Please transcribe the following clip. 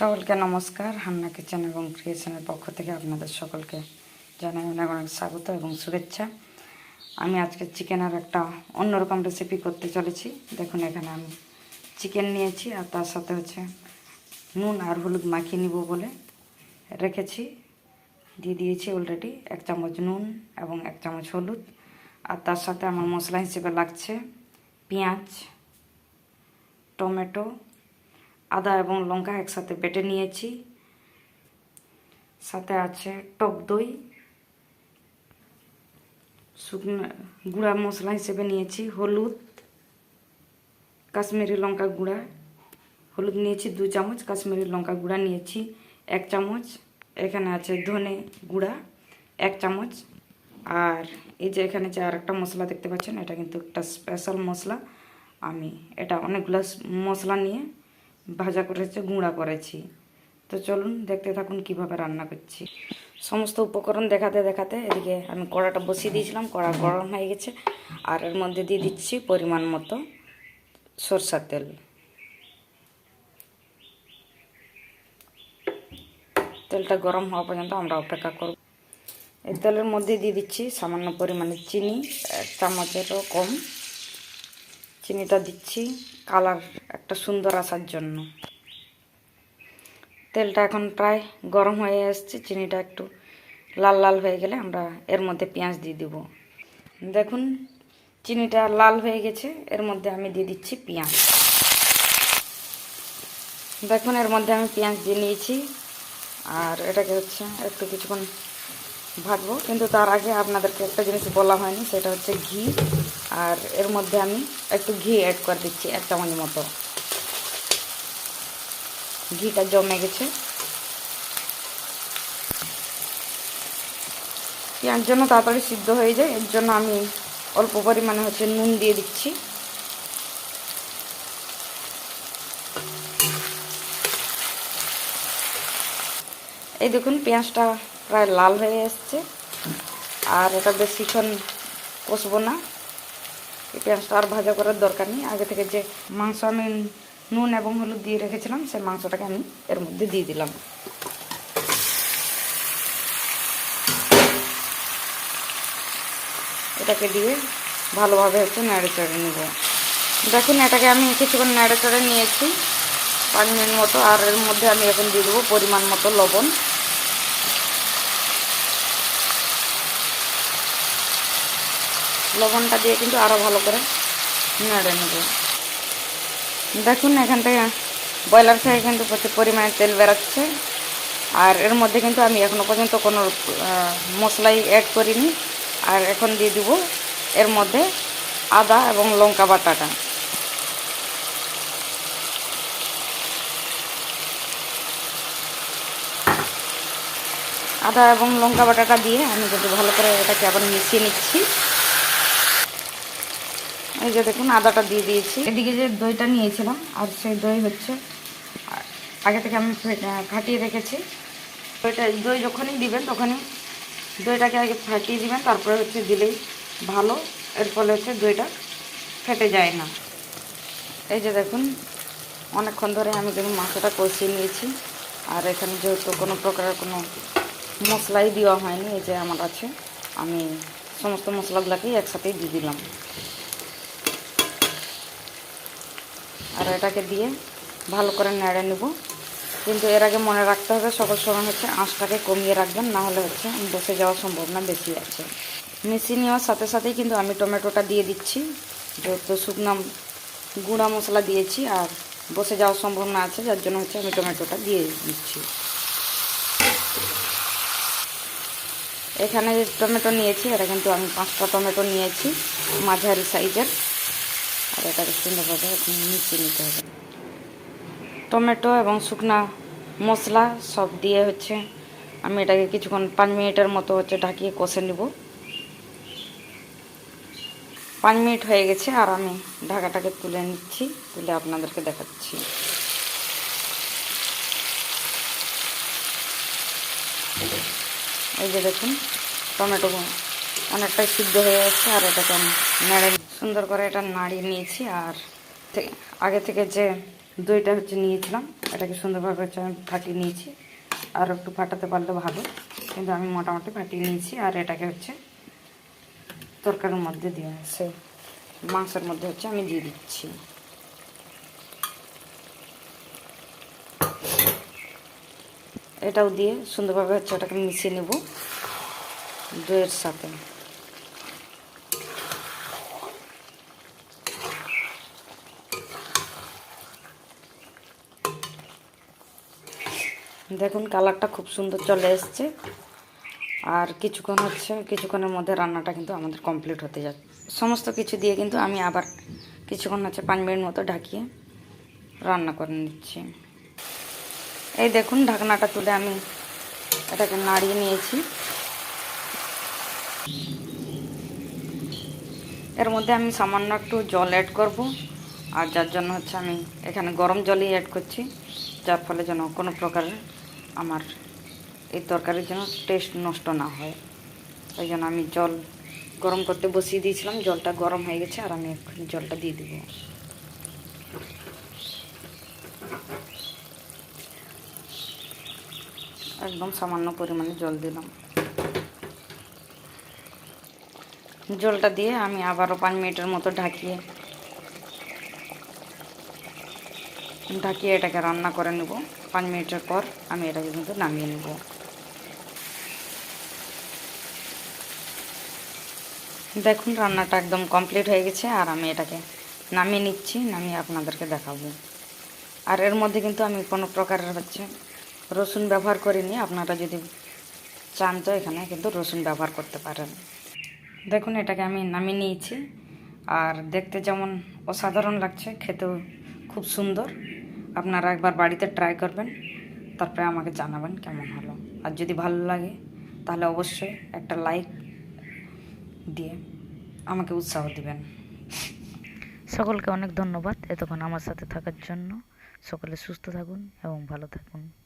সকলকে নমস্কার, Hannah kitchen এবং ক্রিয়েশনের পক্ষ থেকে আপনাদের সকলকে জানাই অনেক অনেক স্বাগত এবং শুভেচ্ছা। আমি আজকে চিকেনের একটা অন্যরকম রেসিপি করতে চলেছি। দেখুন, এখানে আমি চিকেন নিয়েছি আর তার সাথে হচ্ছে নুন আর হলুদ মাখিয়ে নিব বলে রেখেছি। দিয়ে দিয়েছি অলরেডি এক চামচ নুন এবং এক চামচ হলুদ। আর তার সাথে আমার মশলা হিসেবে লাগছে পেঁয়াজ, টমেটো আদা এবং লঙ্কা একসাথে বেটে নিয়েছি। সাথে আছে টক দই, শুকনো গুঁড়া মশলা হিসেবে নিয়েছি, হলুদ, কাশ্মীরি লঙ্কা গুঁড়া। হলুদ নিয়েছি দু চামচ, কাশ্মীরি লঙ্কা গুঁড়া নিয়েছি এক চামচ। এখানে আছে ধনে গুঁড়া এক চামচ। আর এই যে এখানে যে আর একটা মশলা দেখতে পাচ্ছেন, এটা কিন্তু একটা স্পেশাল মশলা। আমি এটা অনেকগুলো মশলা নিয়ে ভাজা করেছে, গুঁড়া করেছি। তো চলুন দেখতে থাকুন কীভাবে রান্না করছি। সমস্ত উপকরণ দেখাতে দেখাতে এদিকে আমি কড়াটা বসিয়ে দিয়েছিলাম, কড়া গরম হয়ে গেছে। আর এর মধ্যে দিয়ে দিচ্ছি পরিমাণ মতো সরষার তেল। তেলটা গরম হওয়া পর্যন্ত আমরা অপেক্ষা করব। এই তেলের মধ্যে দিয়ে দিচ্ছি সামান্য পরিমাণে চিনি, এক চামচেরও কম। চিনিটা দিচ্ছি কালার একটা সুন্দর আসার জন্য। তেলটা এখন প্রায় গরম হয়ে আসছে চিনিটা একটু লাল লাল হয়ে গেলে আমরা এর মধ্যে পেঁয়াজ দিয়ে দেব। দেখুন, চিনিটা লাল হয়ে গেছে, এর মধ্যে আমি দিয়ে দিচ্ছি পেঁয়াজ। দেখুন, এর মধ্যে আমি পেঁয়াজ দিয়ে নিয়েছি, আর এটাকে হচ্ছে একটু কিছুক্ষণ ভাজবো। কিন্তু তার আগে আপনাদেরকে একটা জিনিস বলা হয়নি, সেটা হচ্ছে ঘি। আর এর মধ্যে আমি একটু ঘি অ্যাড করে দিচ্ছি, এক চামচ মতো। ঘিটা জমে গেছে। পেঁয়াজ জন্য তাড়াতাড়ি সিদ্ধ হয়ে যায়, এর জন্য আমি অল্প পরিমাণে হচ্ছে নুন দিয়ে দিচ্ছি। এই দেখুন, পেঁয়াজটা প্রায় লাল হয়ে এসছে। আর এটা বেশিক্ষণ কষবো না। এই পেঁয়াজটা আর ভাজা করার দরকার নেই। আগে থেকে যে মাংস আমি নুন এবং হলুদ দিয়ে রেখেছিলাম, সেই মাংসটাকে আমি এর মধ্যে দিয়ে দিলাম। এটাকে দিয়ে ভালোভাবে হচ্ছে নেড়ে চড়ে নেব। দেখুন, এটাকে আমি কিছুক্ষণ নেড়ে চড়ে নিয়েছি। পাঁচ মিনিট মতো, আর এর মধ্যে আমি এখন দিয়ে দেবো পরিমাণ মতো লবণ। লবণটা দিয়ে কিন্তু আরও ভালো করে নেড়ে নেব। দেখুন, এখান থেকে ব্রয়লার থেকে কিন্তু প্রচুর পরিমাণে তেল বেরোচ্ছে। আর এর মধ্যে কিন্তু আমি এখনও পর্যন্ত কোনো মশলাই অ্যাড করিনি। আর এখন দিয়ে দিব এর মধ্যে আদা এবং লঙ্কা বাটাটা। আদা এবং লঙ্কা বাটাটা দিয়ে আমি কিন্তু ভালো করে এটাকে আবার মিশিয়ে নিচ্ছি। এই যে দেখুন, আদাটা দিয়ে দিয়েছি। এদিকে যে দইটা নিয়েছিলাম, আর সেই দই হচ্ছে আগে থেকে আমি ফাটিয়ে রেখেছি। দইটা দই যখনই দিবেন, তখনই দইটাকে আগে ফাটিয়ে দিবেন, তারপরে হচ্ছে দিলেই ভালো। এর ফলে হচ্ছে দইটা ফেটে যায় না। এই যে দেখুন, অনেকক্ষণ ধরে আমি কিন্তু মাংসটা কষিয়ে নিয়েছি। আর এখানে যেহেতু কোনো প্রকারের কোনো মশলাই দেওয়া হয়নি, এই যে আমার আছে, আমি সমস্ত মশলাগুলোকেই একসাথেই দিয়ে দিলাম। আর এটাকে দিয়ে ভালো করে নেড়ে নেব। কিন্তু এর আগে মনে রাখতে হবে, সকল সময় হচ্ছে আঁচটাকে কমিয়ে রাখবেন, না হলে হচ্ছে বসে যাওয়ার সম্ভাবনা বেশি আছে। মিশিয়ে নেওয়ার সাথে সাথেই কিন্তু আমি টমেটোটা দিয়ে দিচ্ছি। যেহেতু শুকনো গুঁড়া মশলা দিয়েছি আর বসে যাওয়ার সম্ভাবনা আছে, যার জন্য হচ্ছে আমি টমেটোটা দিয়ে দিচ্ছি। এখানে যে টমেটো নিয়েছি, এটা কিন্তু আমি পাঁচটা টমেটো নিয়েছি, মাঝারি সাইজের। এটাকে সুন্দরভাবে মিশিয়ে নিতে হবে টমেটো এবং শুকনা মশলা সব দিয়ে হচ্ছে আমি এটাকে কিছুক্ষণ পাঁচ মিনিটের মতো হচ্ছে ঢাকিয়ে কষে নেব। পাঁচ মিনিট হয়ে গেছে আর আমি ঢাকাটাকে তুলে নিচ্ছি, তুলে আপনাদেরকে দেখাচ্ছি। এই যে দেখুন, টমেটো অনেকটাই সিদ্ধ হয়ে গেছে আর এটাকে আমি নেড়ে সুন্দর করে এটা নাড়িয়ে নিয়েছি আর আগে থেকে যে দইটা হচ্ছে নিয়েছিলাম, এটাকে সুন্দরভাবে হচ্ছে আমি ফাটিয়ে নিয়েছি। আর একটু ফাটাতে পারলে ভালো, কিন্তু আমি মোটামুটি ফাটিয়ে নিয়েছি আর এটাকে হচ্ছে তরকারির মধ্যে দিয়ে সে মাংসের মধ্যে হচ্ছে আমি দিয়ে দিচ্ছি। এটাও দিয়ে সুন্দরভাবে হচ্ছে ওটাকে মিশিয়ে নেব দইয়ের সাথে। দেখুন কালারটা খুব সুন্দর চলে এসছে। আর কিছুক্ষণ হচ্ছে, কিছুক্ষণের মধ্যে রান্নাটা কিন্তু আমাদের কমপ্লিট হতে যাচ্ছে। সমস্ত কিছু দিয়ে কিন্তু আমি আবার কিছুক্ষণ হচ্ছে পাঁচ মিনিট মতো ঢাকিয়ে রান্না করে নিচ্ছি। এই দেখুন ঢাকনাটা তুলে আমি এটাকে নাড়িয়ে নিয়েছি। এর মধ্যে আমি সামান্য একটু জল অ্যাড করব, আর যার জন্য হচ্ছে আমি এখানে গরম জলই অ্যাড করছি, যার ফলে যেন কোনো প্রকারের আমার এই তরকারির জন্য টেস্ট নষ্ট না হয়। ওই জন্য আমি জল গরম করতে বসিয়ে দিয়েছিলাম, জলটা গরম হয়ে গেছে আর আমি এখন জলটা দিয়ে দেবো। একদম সামান্য পরিমাণে জল দিলাম। জলটা দিয়ে আমি আবারও পাঁচ মিনিটের মতো ঢাকিয়ে ঢাকিয়ে এটাকে রান্না করে নেব। পাঁচ মিনিটের পর আমি এটাকে কিন্তু নামিয়ে নেব। দেখুন, রান্নাটা একদম কমপ্লিট হয়ে গেছে আর আমি এটাকে নামিয়ে নিচ্ছি, নামিয়ে আপনাদেরকে দেখাবো। আর এর মধ্যে কিন্তু আমি কোনো প্রকারের হচ্ছে রসুন ব্যবহার করিনি। আপনারা যদি চান তো এখানে কিন্তু রসুন ব্যবহার করতে পারেন। দেখুন, এটাকে আমি নামিয়ে নিয়েছি। আর দেখতে যেমন অসাধারণ লাগছে, খেতেও খুব সুন্দর। আপনারা একবার বাড়িতে ট্রাই করবেন, তারপরে আমাকে জানাবেন কেমন হলো। আর যদি ভালো লাগে, তাহলে অবশ্যই একটা লাইক দিয়ে আমাকে উৎসাহ দিবেন। সকলকে অনেক ধন্যবাদ এতক্ষণ আমার সাথে থাকার জন্য। সকলে সুস্থ থাকুন এবং ভালো থাকুন।